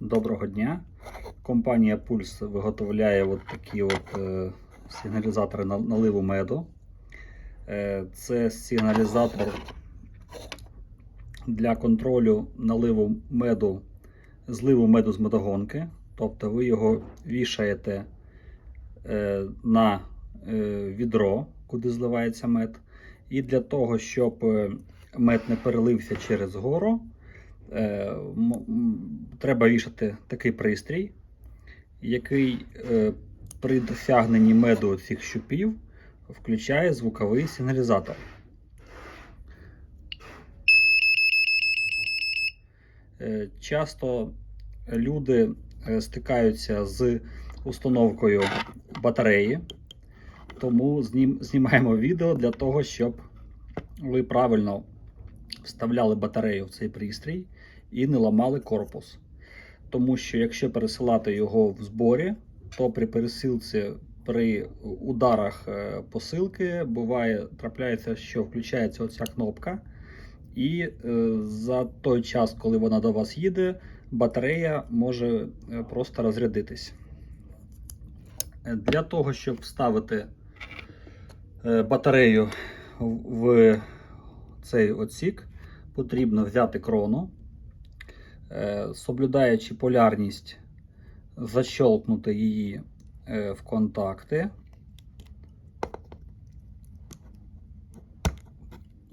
Доброго дня. Компанія Пульс виготовляє от такі от е, сигналізатори наливу меду. Е, це сигналізатор для контролю наливу меду, зливу меду з медогонки. Тобто ви його вішаєте е, на відро, куди зливається мед. І для того, щоб мед не перелився через гору, треба вішати такий пристрій, який е, при досягненні меду цих щупів включає звуковий сигналізатор. Е, Часто люди е, стикаються з установкою батареї, тому знімаємо відео для того, щоб ви правильно вставляли батарею в цей пристрій і не ламали корпус. Тому що якщо пересилати його в зборі, то при пересилці при ударах е, посилки буває трапляється, що включається оця кнопка, і е, за той час, коли вона до вас їде, батарея може е, просто розрядитись. Для того, щоб вставити батарею в цей отсік, потрібно взяти крону, е, соблюдаючи полярність, защолкнути її е, в контакти.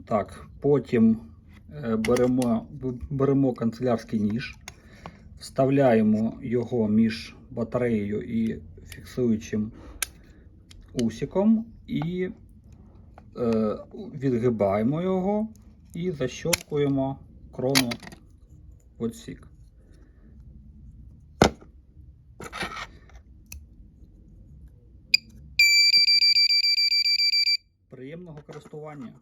Так, потім е, беремо, беремо канцелярський ніж, вставляємо його між батареєю і фіксуючим усіком і е, відгибаємо його і защолкуємо крону в отсік. Приємного користування!